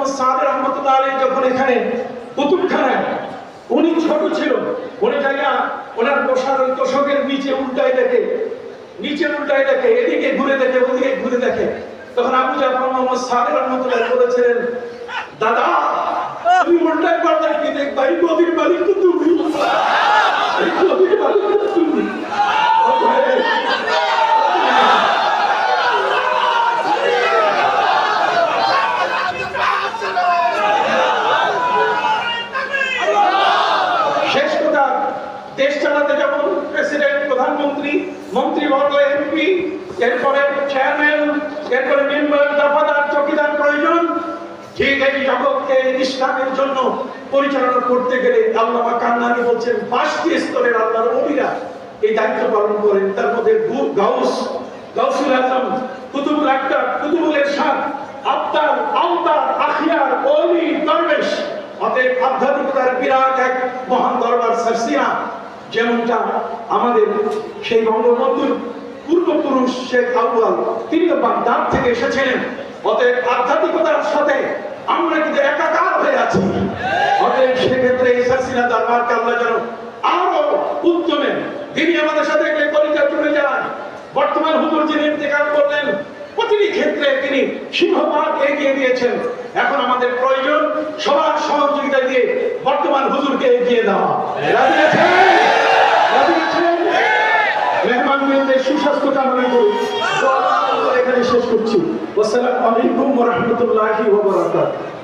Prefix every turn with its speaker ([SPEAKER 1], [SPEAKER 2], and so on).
[SPEAKER 1] মোহাম্মদ রহমতুল্লাহ আলী যখন এখানে কুতুবখানায়, উনি ছোট ছিল, উনি জায়গা ওনার বসার ওই তোষকের নিচে উল্টায় দেখে, নিচে উল্টায় দেখে, এদিকে ঘুরে দেখে, ওদিকে ঘুরে দেখে। তখন আবু জাফর মোহাম্মদ রহমতুল্লাহ বলেছিলেন, দাদা তুমি উল্টায় পাল্টায় কি দেখ? ভাই, নদীর মালিক তো তুমি এই নদীর মালিক তো তুমি অতএব শেষ কথা দেশ চালাতে যেমন প্রেসিডেন্ট প্রধানমন্ত্রী, মন্ত্রীবর্গ এমপি এরপরে চেয়ারম্যান এরপরে মেম্বার দফাদার, চকিদার প্রয়োজন। ঠিক এই জগৎকে ইসলামের জন্য পরিচালনা করতে গেলে আল্লাহ কান্নানি বলছেন পাঁচটি স্তরের আল্লাহর অবিরা এই দায়িত্ব পালন করেন। তার মধ্যে গাউস, গাউসুল আজম, কুতুবুল আক্তার কুতুবুল এরশাদ আত্মার আলতার, আখিয়ার, অলি, দরবেশ। অতএব আধ্যাত্মিকতার বিরাট এক মহান দরবার সারসিয়া যেমনটা আমাদের সেই বঙ্গবন্ধুর পূর্বপুরুষ শেখ আউয়াল তিনি বাগদাদ থেকে এসেছিলেন। অতএব আধ্যাত্মিকতার সাথে আমরা কিন্তু একাকার হয়ে আছি। অতএব সেক্ষেত্রে আল্লাহ যেন আরও উদ্যমে তিনি আমাদের সাথে একটি কলিজা জুড়ে যান বর্তমান হুজুর যিনি ইন্তেকাল করলেন, প্রতিটি ক্ষেত্রে তিনি সিংহভাগ এগিয়ে দিয়েছেন। এখন আমাদের প্রয়োজন সবার সহযোগিতা দিয়ে বর্তমান হুজুরকে এগিয়ে দেওয়া? রাজি আছেন? মেহমানদের সুস্বাস্থ্য কামনা করি। এখানে শেষ করছি। আসসালামু আলাইকুম ওয়া রাহমাতুল্লাহি ওয়া বারাকাতুহু।